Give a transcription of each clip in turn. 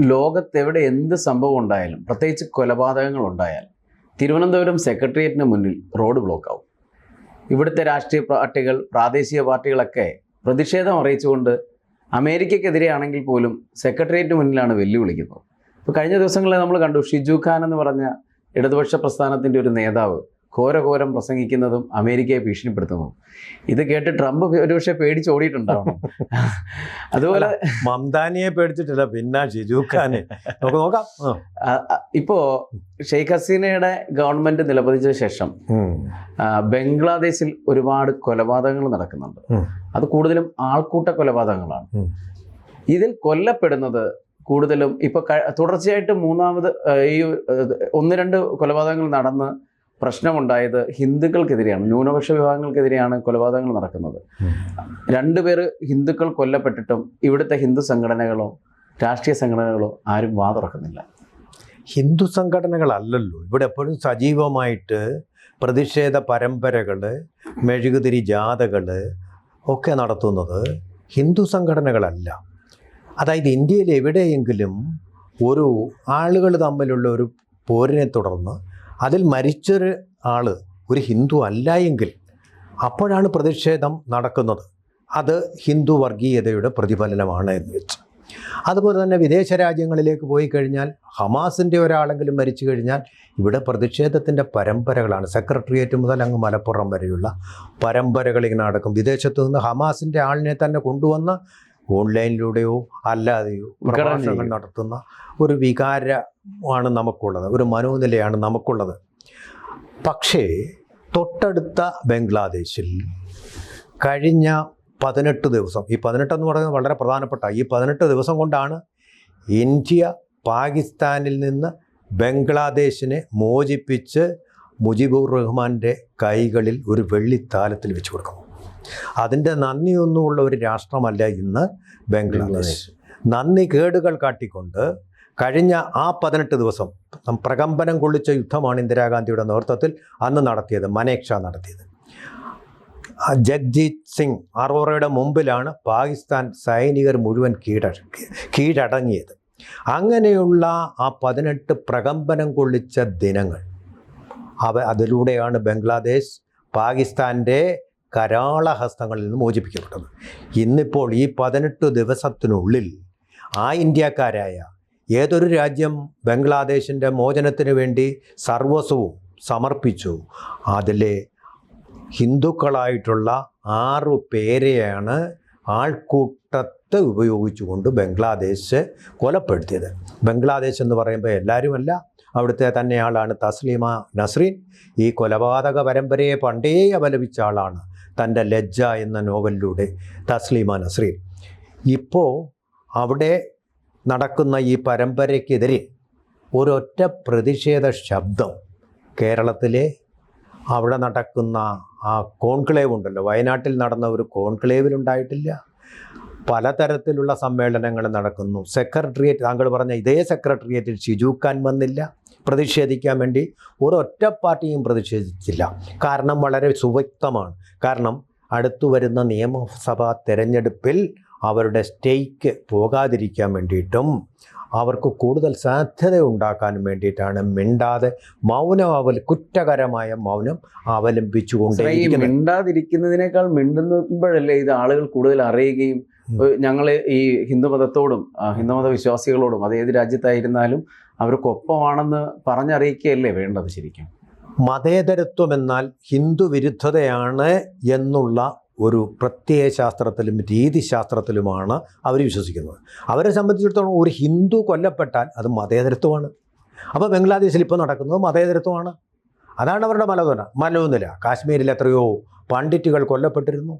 ലോകത്തെവിടെ എന്ത് സംഭവം ഉണ്ടായാലും പ്രത്യേകിച്ച് കൊലപാതകങ്ങൾ ഉണ്ടായാൽ തിരുവനന്തപുരം സെക്രട്ടേറിയറ്റിന് മുന്നിൽ റോഡ് ബ്ലോക്ക് ആവും. ഇവിടുത്തെ രാഷ്ട്രീയ പാർട്ടികൾ പ്രാദേശിക പാർട്ടികളൊക്കെ പ്രതിഷേധം അറിയിച്ചുകൊണ്ട് അമേരിക്കക്കെതിരെയാണെങ്കിൽ പോലും സെക്രട്ടേറിയറ്റിന് മുന്നിലാണ് വെല്ലുവിളിക്കുന്നത്. ഇപ്പോൾ കഴിഞ്ഞ ദിവസങ്ങളിൽ നമ്മൾ കണ്ടു ഷിജു ഖാൻ എന്ന് പറഞ്ഞ ഇടതുപക്ഷ പ്രസ്ഥാനത്തിന്റെ ഒരു നേതാവ് ഘോരഘോരം പ്രസംഗിക്കുന്നതും അമേരിക്കയെ ഭീഷണിപ്പെടുത്തുന്നതും. ഇത് കേട്ട് ട്രംപ് ഒരുപക്ഷെ പേടിച്ച് ഓടിയിട്ടുണ്ടാവണം. അതുപോലെ മംതാനിയെ പേടിച്ചിട്ടില്ല പിന്നെ ഷിജു ഖാനെ. നമുക്ക് നോക്കാം. ഇപ്പോ ഷെയ്ഖ് ഹസീനയുടെ ഗവൺമെന്റ് നിലപതിച്ച ശേഷം ബംഗ്ലാദേശിൽ ഒരുപാട് കൊലപാതകങ്ങൾ നടക്കുന്നുണ്ട്. അത് കൂടുതലും ആൾക്കൂട്ട കൊലപാതകങ്ങളാണ്. ഇതിൽ കൊല്ലപ്പെടുന്നത് കൂടുതലും ഇപ്പൊ തുടർച്ചയായിട്ട് മൂന്നാമത് ഈ ഒന്ന് രണ്ട് കൊലപാതകങ്ങൾ നടന്ന് പ്രശ്നമുണ്ടായത് ഹിന്ദുക്കൾക്കെതിരെയാണ് ന്യൂനപക്ഷ വിഭാഗങ്ങൾക്കെതിരെയാണ് കൊലപാതകങ്ങൾ നടക്കുന്നത്. രണ്ടുപേർ ഹിന്ദുക്കൾ കൊല്ലപ്പെട്ടിട്ടും ഇവിടുത്തെ ഹിന്ദു സംഘടനകളോ രാഷ്ട്രീയ സംഘടനകളോ ആരും വാ തുറക്കുന്നില്ല. ഹിന്ദു സംഘടനകളല്ലല്ലോ. ഇവിടെ എപ്പോഴും സജീവമായിട്ട് പ്രതിഷേധ പരമ്പരകൾ മെഴുകുതിരി ജാഥകൾ ഒക്കെ നടത്തുന്നത് ഹിന്ദു സംഘടനകളല്ല. അതായത് ഇന്ത്യയിൽ എവിടെയെങ്കിലും ഒരു ആളുകൾ തമ്മിലുള്ള ഒരു പോരിനെ തുടർന്ന് അതിൽ മരിച്ചൊരു ആൾ ഒരു ഹിന്ദു അല്ല എങ്കിൽ അപ്പോഴാണ് പ്രതിഷേധം നടക്കുന്നത്. അത് ഹിന്ദു വർഗീയതയുടെ പ്രതിഫലനമാണ് എന്ന് വെച്ച്. അതുപോലെ തന്നെ വിദേശ രാജ്യങ്ങളിലേക്ക് പോയി കഴിഞ്ഞാൽ ഹമാസിന്റെ ഒരാളെങ്കിലും മരിച്ചു കഴിഞ്ഞാൽ ഇവിടെ പ്രതിഷേധത്തിന്റെ പരമ്പരകളാണ്. സെക്രട്ടേറിയറ്റ് മുതൽ അങ്ങ് മലപ്പുറം വരെയുള്ള പരമ്പരകൾ ഇങ്ങനെ നടക്കും. വിദേശത്തു നിന്ന് ഹമാസിന്റെ ആളിനെ തന്നെ കൊണ്ടുവന്ന് ഓൺലൈനിലൂടെയോ അല്ലാതെയോ പ്രഭാഷണങ്ങൾ നടത്തുന്ന ഒരു വികാരമാണ് നമുക്കുള്ളത് ഒരു മനോനിലയാണ് നമുക്കുള്ളത്. പക്ഷേ തൊട്ടടുത്ത ബംഗ്ലാദേശിൽ കഴിഞ്ഞ പതിനെട്ട് ദിവസം ഈ പതിനെട്ടെന്ന് പറയുന്നത് വളരെ പ്രധാനപ്പെട്ട ഈ പതിനെട്ട് ദിവസം കൊണ്ടാണ് ഇന്ത്യ പാകിസ്ഥാനിൽ നിന്ന് ബംഗ്ലാദേശിനെ മോചിപ്പിച്ച് മുജീബുർ റഹ്മാന്റെ കൈകളിൽ ഒരു വെള്ളിത്താലത്തിൽ വെച്ച് കൊടുക്കുന്നു അതിന്റെ നന്ദിയൊന്നുമുള്ള ഒരു രാഷ്ട്രമല്ല ഇന്ന് ബംഗ്ലാദേശ്. നന്ദി കേടുകൾ കാട്ടിക്കൊണ്ട് കഴിഞ്ഞ ആ പതിനെട്ട് ദിവസം പ്രകമ്പനം കൊള്ളിച്ച യുദ്ധമാണ് ഇന്ദിരാഗാന്ധിയുടെ നേതൃത്വത്തിൽ അന്ന് നടത്തിയത് മനേക്ഷ നടത്തിയത്. ജഗ്ജീത് സിംഗ് അറോറയുടെ മുമ്പിലാണ് പാകിസ്ഥാൻ സൈനികർ മുഴുവൻ കീഴ കീഴടങ്ങിയത്. അങ്ങനെയുള്ള ആ പതിനെട്ട് പ്രകമ്പനം കൊള്ളിച്ച ദിനങ്ങൾ അവ അതിലൂടെയാണ് ബംഗ്ലാദേശ് പാകിസ്ഥാന്റെ കരാളഹസ്തങ്ങളിൽ നിന്ന് മോചിപ്പിക്കപ്പെട്ടത്. ഇന്നിപ്പോൾ ഈ പതിനെട്ട് ദിവസത്തിനുള്ളിൽ ആ ഇന്ത്യക്കാരായ ഏതൊരു രാജ്യം ബംഗ്ലാദേശിന്റെ മോചനത്തിന് വേണ്ടി സർവസ്വവും സമർപ്പിച്ചു. അതിലെ ഹിന്ദുക്കളായിട്ടുള്ള ആറു പേരെയാണ് ആൾക്കൂട്ടത്തെ ഉപയോഗിച്ചുകൊണ്ട് ബംഗ്ലാദേശ് കൊലപ്പെടുത്തിയത്. ബംഗ്ലാദേശ് എന്ന് പറയുമ്പോൾ എല്ലാവരുമല്ല അവിടുത്തെ തന്നെ ആളാണ് തസ്ലീമ നസ്രീൻ. ഈ കൊലപാതക പരമ്പരയെ പണ്ടേ അപലപിച്ച ആളാണ് തന്റെ ലജ്ജ എന്ന നോവലിലൂടെ തസ്ലീമ നസ്രീൻ ഇപ്പോൾ അവിടെ നടക്കുന്ന ഈ പരമ്പരയ്ക്കെതിരെ ഒരൊറ്റ പ്രതിഷേധ ശബ്ദം കേരളത്തിലെ അവിടെ നടക്കുന്ന ആ കോൺക്ലേവ് ഉണ്ടല്ലോ. വയനാട്ടിൽ നടന്ന ഒരു കോൺക്ലേവിലുണ്ടായിട്ടില്ല പലതരത്തിലുള്ള സമ്മേളനങ്ങൾ നടക്കുന്നു. സെക്രട്ടേറിയറ്റ് താങ്കൾ പറഞ്ഞ ഇതേ സെക്രട്ടേറിയറ്റിൽ ഷിജു വന്നില്ല. പ്രതിഷേധിക്കാൻ വേണ്ടി ഒരൊറ്റ പാർട്ടിയും പ്രതിഷേധിച്ചില്ല കാരണം വളരെ സുവ്യക്തമാണ് കാരണം അടുത്തു വരുന്ന നിയമസഭാ തെരഞ്ഞെടുപ്പിൽ അവരുടെ സ്റ്റേക്ക് പോകാതിരിക്കാൻ വേണ്ടിയിട്ടും അവർക്ക് കൂടുതൽ സാധ്യത ഉണ്ടാക്കാൻ വേണ്ടിയിട്ടാണ് മിണ്ടാതെ മൗനം അവൽ കുറ്റകരമായ മൗനം അവലംബിച്ചുകൊണ്ട് മിണ്ടാതിരിക്കുന്നതിനേക്കാൾ മിണ്ടുമ്പോഴല്ലേ ഇത് ആളുകൾ കൂടുതൽ അറിയുകയും. ഞങ്ങൾ ഈ ഹിന്ദുമതത്തോടും ഹിന്ദുമത വിശ്വാസികളോടും അത് ഏത് രാജ്യത്തായിരുന്നാലും അവർക്കൊപ്പമാണെന്ന് പറഞ്ഞറിയിക്കുകയല്ലേ വേണ്ടത് ശരിക്കും? മതേതരത്വം എന്നാൽ ഹിന്ദു വിരുദ്ധതയാണ് എന്നുള്ള ഒരു പ്രത്യയ ശാസ്ത്രത്തിലും രീതിശാസ്ത്രത്തിലുമാണ് അവർ വിശ്വസിക്കുന്നത്. അവരെ സംബന്ധിച്ചിടത്തോളം ഒരു ഹിന്ദു കൊല്ലപ്പെട്ടാൽ അത് മതേതരത്വമാണ്. അപ്പോൾ ബംഗ്ലാദേശിൽ ഇപ്പോൾ നടക്കുന്നത് മതേതരത്വമാണ്. അതാണ് അവരുടെ മലനില മലനില കാശ്മീരിൽ എത്രയോ പണ്ഡിറ്റുകൾ കൊല്ലപ്പെട്ടിരുന്നു.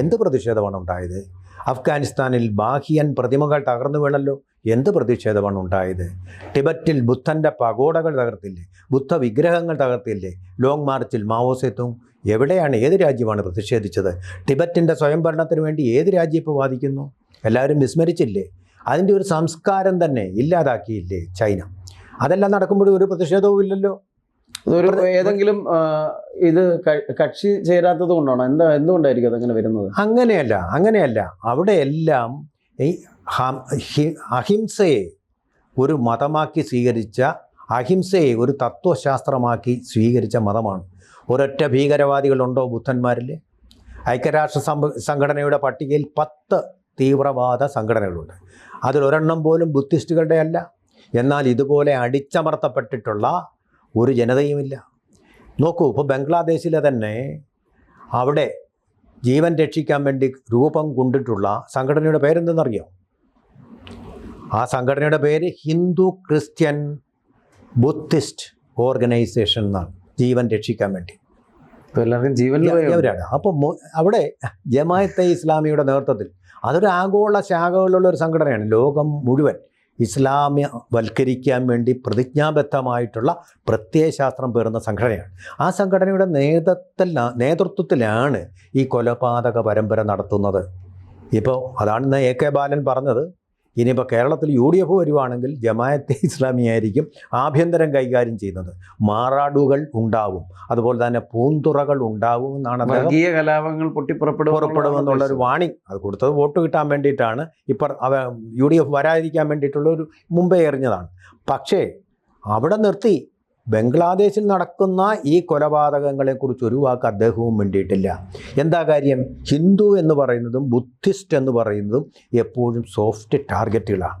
എന്ത് പ്രതിഷേധമാണ് ഉണ്ടായത്? അഫ്ഗാനിസ്ഥാനിൽ ബാഹിയൻ പ്രതിമകൾ തകർന്നു വീണല്ലോ. എന്ത് പ്രതിഷേധമാണ് ഉണ്ടായത്? ടിബറ്റിൽ ബുദ്ധന്റെ പഗോഡകൾ തകർത്തില്ലേ? ബുദ്ധ വിഗ്രഹങ്ങൾ തകർത്തില്ലേ? ലോങ് മാർച്ചിൽ മാവോസെത്തും എവിടെയാണ് ഏത് രാജ്യമാണ് പ്രതിഷേധിച്ചത്? ടിബറ്റിന്റെ സ്വയംഭരണത്തിന് വേണ്ടി ഏത് രാജ്യം ഇപ്പോൾ വാദിക്കുന്നു? എല്ലാവരും വിസ്മരിച്ചില്ലേ? അതിന്റെ ഒരു സംസ്കാരം തന്നെ ഇല്ലാതാക്കിയില്ലേ ചൈന? അതെല്ലാം നടക്കുമ്പോഴും ഒരു പ്രതിഷേധവും ഇല്ലല്ലോ അതൊരു ഏതെങ്കിലും ഇത് കക്ഷി ചേരാത്തത് കൊണ്ടാണോ? എന്താ എന്തുകൊണ്ടായിരിക്കും അതങ്ങനെ വരുന്നത്? അങ്ങനെയല്ല അങ്ങനെയല്ല. അവിടെ എല്ലാം ഈ അഹിംസയെ ഒരു മതമാക്കി സ്വീകരിച്ച അഹിംസയെ ഒരു തത്വശാസ്ത്രമാക്കി സ്വീകരിച്ച മതമാണ്. ഒരൊറ്റ ഭീകരവാദികളുണ്ടോ ബുദ്ധന്മാരിൽ ഐക്യരാഷ്ട്ര സംഘ- സംഘടനയുടെ പട്ടികയിൽ പത്ത് തീവ്രവാദ സംഘടനകളുണ്ട്. അതിലൊരെണ്ണം പോലും ബുദ്ധിസ്റ്റുകളുടെ അല്ല എന്നാൽ ഇതുപോലെ അടിച്ചമർത്തപ്പെട്ടിട്ടുള്ള ഒരു ജനതയുമില്ല. നോക്കൂ ഇപ്പോൾ ബംഗ്ലാദേശിലെ തന്നെ അവിടെ ജീവൻ രക്ഷിക്കാൻ വേണ്ടി രൂപം കൊണ്ടിട്ടുള്ള സംഘടനയുടെ പേരെന്തെന്നറിയോ? ആ സംഘടനയുടെ പേര് ഹിന്ദു ക്രിസ്ത്യൻ ബുദ്ധിസ്റ്റ് ഓർഗനൈസേഷൻ എന്നാണ് ജീവൻ രക്ഷിക്കാൻ വേണ്ടി. എല്ലാവർക്കും. അവരാണ് അപ്പോൾ അവിടെ ജമായത്തെ ഇസ്ലാമിയുടെ നേതൃത്വത്തിൽ അതൊരു ആഗോള ശാഖകളിലുള്ള ഒരു സംഘടനയാണ് ലോകം മുഴുവൻ. ഇസ്ലാമ്യവൽക്കരിക്കാൻ വേണ്ടി പ്രതിജ്ഞാബദ്ധമായിട്ടുള്ള പ്രത്യയശാസ്ത്രം പേറുന്ന സംഘടനയാണ്. ആ സംഘടനയുടെ നേതൃത്വത്തിൽ നേതൃത്വത്തിലാണ് ഈ കൊലപാതക പരമ്പര നടത്തുന്നത്. ഇപ്പോൾ അതാണ് ഇന്ന് എ കെ ബാലൻ പറഞ്ഞത്. ഇനിയിപ്പോൾ കേരളത്തിൽ യു ഡി എഫ് വരുവാണെങ്കിൽ ജമായത്തെ ഇസ്ലാമിയായിരിക്കും ആഭ്യന്തരം കൈകാര്യം ചെയ്യുന്നത്. മാറാടുകൾ ഉണ്ടാവും. അതുപോലെ തന്നെ പൂന്തുറകൾ ഉണ്ടാവും എന്നാണ് വർഗീയ കലാപങ്ങൾ പൊട്ടിപ്പുറപ്പെടും പുറപ്പെടുമെന്നുള്ള ഒരു വാണി. അത് കൊടുത്തത് വോട്ട് കിട്ടാൻ വേണ്ടിയിട്ടാണ്. ഇപ്പം അവ യു ഡി എഫ് വരാതിരിക്കാൻ വേണ്ടിയിട്ടുള്ള ഒരു മുമ്പേ എറിഞ്ഞതാണ്. പക്ഷേ അവിടെ നിർത്തി. ബംഗ്ലാദേശിൽ നടക്കുന്ന ഈ കൊലപാതകങ്ങളെക്കുറിച്ച് ഒരു വാക്ക് അദ്ദേഹവും വേണ്ടിയിട്ടില്ല എന്താ കാര്യം? ഹിന്ദു എന്ന് പറയുന്നതും ബുദ്ധിസ്റ്റ് എന്ന് പറയുന്നതും എപ്പോഴും സോഫ്റ്റ് ടാർഗറ്റുകളാണ്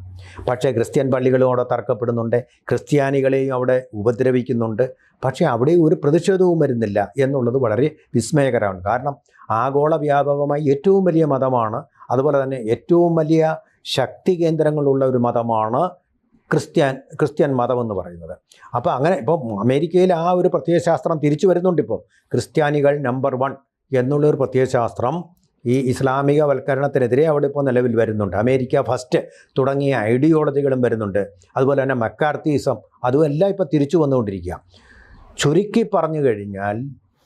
പക്ഷേ ക്രിസ്ത്യൻ പള്ളികളും അവിടെ തർക്കപ്പെടുന്നുണ്ട് ക്രിസ്ത്യാനികളെയും അവിടെ ഉപദ്രവിക്കുന്നുണ്ട്. പക്ഷേ അവിടെ ഒരു പ്രതിഷേധവും വരുന്നില്ല എന്നുള്ളത് വളരെ വിസ്മയകരമാണ്. കാരണം ആഗോള വ്യാപകമായി ഏറ്റവും വലിയ മതമാണ്. അതുപോലെ തന്നെ ഏറ്റവും വലിയ ശക്തി കേന്ദ്രങ്ങളുള്ള ഒരു മതമാണ് ക്രിസ്ത്യൻ ക്രിസ്ത്യൻ മതം എന്ന് പറയുന്നത്. അപ്പോൾ അങ്ങനെ ഇപ്പോൾ അമേരിക്കയിൽ ആ ഒരു പ്രത്യയശാസ്ത്രം തിരിച്ചു വരുന്നുണ്ട് ഇപ്പോൾ ക്രിസ്ത്യാനികൾ നമ്പർ വൺ എന്നുള്ളൊരു പ്രത്യയശാസ്ത്രം ഈ ഇസ്ലാമിക വൽക്കരണത്തിനെതിരെ അവിടെ ഇപ്പോൾ നിലവിൽ വരുന്നുണ്ട്. അമേരിക്ക ഫസ്റ്റ് തുടങ്ങിയ ഐഡിയോളജികളും വരുന്നുണ്ട്. അതുപോലെ തന്നെ മക്കാർത്തീസം അതും എല്ലാം ഇപ്പോൾ തിരിച്ചു വന്നുകൊണ്ടിരിക്കുക. ചുരുക്കി പറഞ്ഞു കഴിഞ്ഞാൽ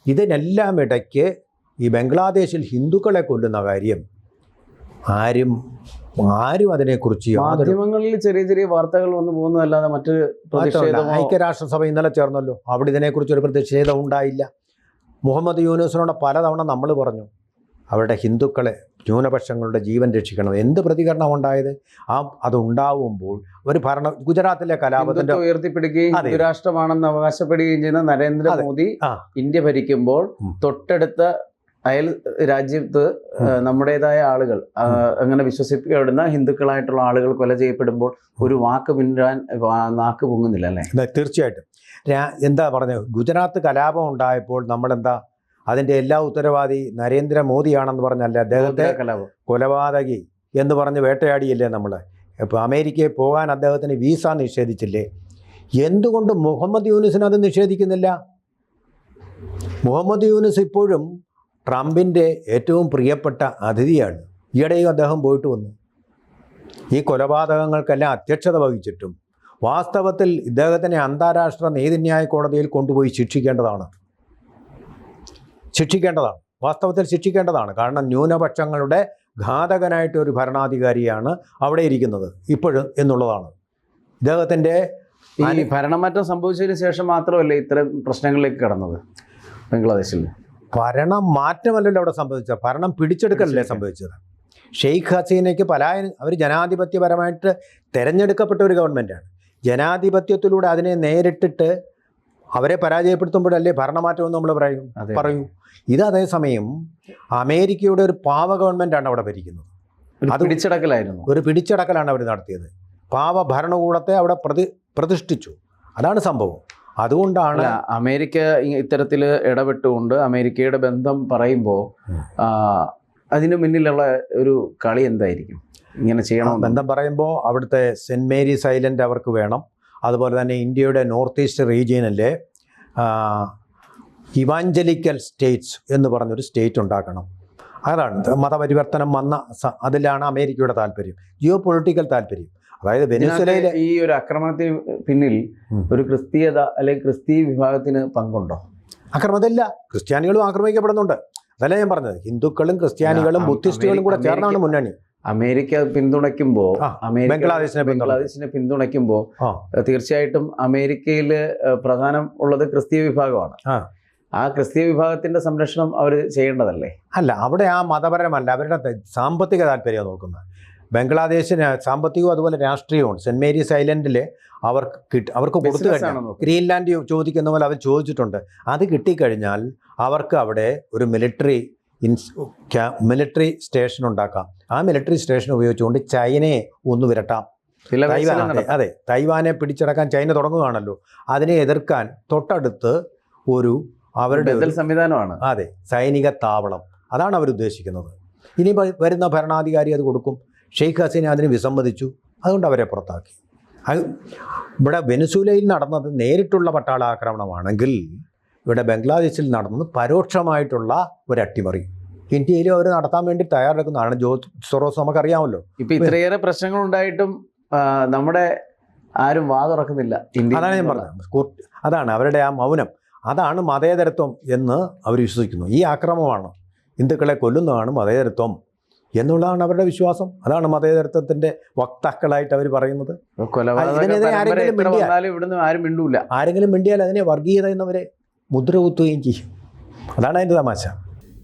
ഇതിനെല്ലാം ഇടയ്ക്ക് ഈ ബംഗ്ലാദേശിൽ ഹിന്ദുക്കളെ കൊല്ലുന്ന കാര്യം ആരും ആരും അതിനെക്കുറിച്ച് മാധ്യമങ്ങളിൽ ചെറിയ ചെറിയ വാർത്തകൾ വന്നു പോകുന്നതല്ലാതെ മറ്റ് ഐക്യരാഷ്ട്രസഭ ഇന്നലെ ചേർന്നല്ലോ. അവിടെ ഇതിനെക്കുറിച്ച് ഒരു പ്രതിഷേധം ഉണ്ടായില്ല. മുഹമ്മദ് യൂനുസിനോട് പലതവണ നമ്മൾ പറഞ്ഞു അവരുടെ ഹിന്ദുക്കളെ ന്യൂനപക്ഷങ്ങളുടെ ജീവൻ രക്ഷിക്കണം. എന്ത് പ്രതികരണം ഉണ്ടായത്? ആ അതുണ്ടാവുമ്പോൾ ഒരു ഭരണ ഗുജറാത്തിലെ കലാപത്തിന്റെ ഉയർത്തിപ്പിടിക്കുകയും രാഷ്ട്രമാണെന്ന് അവകാശപ്പെടുകയും ചെയ്യുന്ന നരേന്ദ്രമോദി ഇന്ത്യ ഭരിക്കുമ്പോൾ. തൊട്ടടുത്ത അയൽ രാജ്യത്ത് നമ്മുടേതായ ആളുകൾ അങ്ങനെ വിശ്വസിക്കപ്പെടുന്ന ഹിന്ദുക്കളായിട്ടുള്ള ആളുകൾ കൊല ചെയ്യപ്പെടുമ്പോൾ ഒരു വാക്ക് പിന്നാൻ നാക്ക് പൊങ്ങുന്നില്ല അല്ലേ? തീർച്ചയായിട്ടും. എന്താ പറഞ്ഞത്? ഗുജറാത്ത് കലാപം ഉണ്ടായപ്പോൾ നമ്മളെന്താ അതിന്റെ എല്ലാ ഉത്തരവാദി നരേന്ദ്രമോദിയാണെന്ന് പറഞ്ഞല്ല അദ്ദേഹത്തെ കലാപം. കൊലപാതകി എന്ന് പറഞ്ഞ് വേട്ടയാടിയില്ലേ നമ്മൾ ഇപ്പോൾ അമേരിക്കയിൽ പോകാൻ അദ്ദേഹത്തിന് വിസ നിഷേധിച്ചില്ലേ? എന്തുകൊണ്ട് മുഹമ്മദ് യൂനിസിന് അത് നിഷേധിക്കുന്നില്ല? മുഹമ്മദ് യൂനിസ് ഇപ്പോഴും ട്രംപിന്റെ ഏറ്റവും പ്രിയപ്പെട്ട അതിഥിയാണ്. ഈയിടെയും അദ്ദേഹം പോയിട്ട് വന്നു. ഈ കൊലപാതകങ്ങൾക്കെല്ലാം അധ്യക്ഷത വഹിച്ചിട്ടും വാസ്തവത്തിൽ ഇദ്ദേഹത്തിനെ അന്താരാഷ്ട്ര നീതിന്യായ കോടതിയിൽ കൊണ്ടുപോയി ശിക്ഷിക്കേണ്ടതാണ്. ശിക്ഷിക്കേണ്ടതാണ്. വാസ്തവത്തിൽ ശിക്ഷിക്കേണ്ടതാണ്. കാരണം ന്യൂനപക്ഷങ്ങളുടെ ഘാതകനായിട്ട് ഒരു ഭരണാധികാരിയാണ് അവിടെ ഇരിക്കുന്നത് ഇപ്പോഴും എന്നുള്ളതാണ്. ഇദ്ദേഹത്തിന്റെ ഈ ഭരണമാറ്റം സംഭവിച്ചതിന് ശേഷം മാത്രമല്ല ഇത്തരം പ്രശ്നങ്ങളിലേക്ക് കടന്നത് ബംഗ്ലാദേശിൽ? ഭരണം മാറ്റമല്ലല്ലോ അവിടെ സംഭവിച്ചത്. ഭരണം പിടിച്ചെടുക്കലല്ലേ സംഭവിച്ചത്. ഷെയ്ഖ് ഹസീനയ്ക്ക് പലായനം അവർ ജനാധിപത്യപരമായിട്ട് തിരഞ്ഞെടുക്കപ്പെട്ട ഒരു ഗവൺമെന്റാണ് ജനാധിപത്യത്തിലൂടെ അതിനെ നേരിട്ടിട്ട് അവരെ പരാജയപ്പെടുത്തുമ്പോഴല്ലേ ഭരണമാറ്റം എന്ന് നമ്മൾ പറയും പറയൂ. ഇത് അതേസമയം അമേരിക്കയുടെ ഒരു പാവ ഗവൺമെന്റാണ് അവിടെ ഭരിക്കുന്നത്. അത് പിടിച്ചടക്കലായിരുന്നു. ഒരു പിടിച്ചടക്കലാണ് അവർ നടത്തിയത്. പാവ ഭരണകൂടത്തെ അവിടെ പ്രതി പ്രതിഷ്ഠിച്ചു. അതാണ് സംഭവം. അതുകൊണ്ടാണ് അമേരിക്ക ഇത്തരത്തിൽ ഇടപെട്ടുകൊണ്ട് അമേരിക്കയുടെ ബന്ധം പറയുമ്പോൾ. അതിന് മുന്നിലുള്ള ഒരു കളി എന്തായിരിക്കും? ഇങ്ങനെ ചെയ്യണം ബന്ധം പറയുമ്പോൾ അവിടുത്തെ സെന്റ് മേരീസ് ഐലൻഡ് അവർക്ക് വേണം. അതുപോലെ തന്നെ ഇന്ത്യയുടെ നോർത്ത് ഈസ്റ്റ് റീജിയനിലെ ഇവാഞ്ചലിക്കൽ സ്റ്റേറ്റ്സ് എന്ന് പറഞ്ഞൊരു സ്റ്റേറ്റ് ഉണ്ടാക്കണം. അതാണ് മതപരിവർത്തനം വന്ന അതിലാണ് അമേരിക്കയുടെ താല്പര്യം. ജിയോ പൊളിറ്റിക്കൽ താല്പര്യം. അതായത് വെനിസ്വലയിലെ ഈ ഒരു ആക്രമണത്തിന് പിന്നിൽ ഒരു ക്രിസ്തീയത അല്ലെങ്കിൽ ക്രിസ്തീയ വിഭാഗത്തിന് പങ്കുണ്ടോ? അക്രമത്തില്ല ക്രിസ്ത്യാനികളും ആക്രമിക്കപ്പെടുന്നുണ്ട്. അതല്ല ഞാൻ പറഞ്ഞത്? ഹിന്ദുക്കളും ക്രിസ്ത്യാനികളും ബുദ്ധിസ്റ്റുകളും കൂടെ ചേർന്നാണ് മുന്നണി. അമേരിക്ക പിന്തുണയ്ക്കുമ്പോൾ അമേരിക്ക ബംഗ്ലാദേശിനെ ബംഗ്ലാദേശിനെ പിന്തുണയ്ക്കുമ്പോൾ തീർച്ചയായിട്ടും അമേരിക്കയിൽ പ്രധാനം ഉള്ളത് ക്രിസ്തീയ വിഭാഗമാണ്. ആ. ആ ക്രിസ്തീയ വിഭാഗത്തിന്റെ സംരക്ഷണം അവർ ചെയ്യേണ്ടതല്ലേ? അല്ല അവിടെ ആ മതപരമല്ല അവരുടെ സാമ്പത്തിക താല്പര്യം നോക്കുന്നത്. ബംഗ്ലാദേശിന് സാമ്പത്തികവും അതുപോലെ രാഷ്ട്രീയവും സെന്റ് മേരീസ് ഐലൻഡിൽ അവർക്ക് കിട്ടി അവർക്ക് കൊടുത്തു കഴിഞ്ഞാൽ? ഗ്രീൻലാൻഡ് ചോദിക്കുന്ന പോലെ അവർ ചോദിച്ചിട്ടുണ്ട്. അത് കിട്ടിക്കഴിഞ്ഞാൽ അവർക്ക് അവിടെ ഒരു മിലിറ്ററി ഇൻസ് മിലിറ്ററി സ്റ്റേഷൻ ഉണ്ടാക്കാം. ആ മിലിറ്ററി സ്റ്റേഷൻ ഉപയോഗിച്ചുകൊണ്ട് ചൈനയെ ഒന്ന് വിരട്ടാം. തൈവാൻ അതെ, തൈവാനെ പിടിച്ചടക്കാൻ ചൈന തുടങ്ങുകയാണല്ലോ. അതിനെ എതിർക്കാൻ തൊട്ടടുത്ത് ഒരു അവരുടെ സംവിധാനമാണ്. അതെ സൈനിക താവളം. അതാണ് അവർ ഉദ്ദേശിക്കുന്നത്. ഇനി വരുന്ന ഭരണാധികാരി അത് കൊടുക്കും. ഷെയ്ഖ് ഹസീന അതിന് വിസമ്മതിച്ചു. അതുകൊണ്ട് അവരെ പുറത്താക്കി. ഇവിടെ വെനസൂലയിൽ നടന്നത് നേരിട്ടുള്ള പട്ടാള ആക്രമണമാണെങ്കിൽ ഇവിടെ ബംഗ്ലാദേശിൽ നടന്നത് പരോക്ഷമായിട്ടുള്ള ഒരു അട്ടിമറി ഇന്ത്യയിൽ അവർ നടത്താൻ വേണ്ടി തയ്യാറെടുക്കുന്നതാണ്. ജോ സൊറോസ് നമുക്കറിയാമല്ലോ. ഇപ്പൊ ഇത്രയേറെ പ്രശ്നങ്ങൾ ഉണ്ടായിട്ടും നമ്മുടെ ആരും വാ തുറക്കുന്നില്ല അതാണ് ഞാൻ പറഞ്ഞത്. അതാണ് അവരുടെ ആ മൗനം. അതാണ് മതേതരത്വം എന്ന് അവർ വിശ്വസിക്കുന്നു. ഈ ആക്രമമാണ്. ഹിന്ദുക്കളെ കൊല്ലുന്നതാണ് മതേതരത്വം. എന്നുള്ളതാണ് അവരുടെ വിശ്വാസം. അതാണ് മതേതരത്വത്തിന്റെ വക്താക്കളായിട്ട് അവർ പറയുന്നത്. ഇതിനെതിരെ ആരെങ്കിലും ഇവിടുന്ന് ആരും മിണ്ടൂല. ആരെങ്കിലും മിണ്ടിയാൽ അതിനെ വർഗീയത എന്നവരെ മുദ്ര കുത്തുകയും ചെയ്യും. അതാണ് അതിന്റെ തമാശ.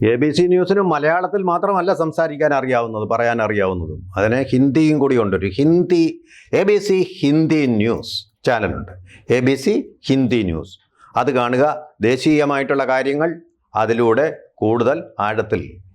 എ ബി സി ന്യൂസിന് മലയാളത്തിൽ മാത്രമല്ല സംസാരിക്കാൻ അറിയാവുന്നത് പറയാൻ അറിയാവുന്നതും. അതിന് ഹിന്ദിയും കൂടി ഉണ്ടൊരു Hindi A B C Hindi news ചാനലുണ്ട്. A B C Hindi news. അത് കാണുക. ദേശീയമായിട്ടുള്ള കാര്യങ്ങൾ അതിലൂടെ കൂടുതൽ ആഴത്തിൽ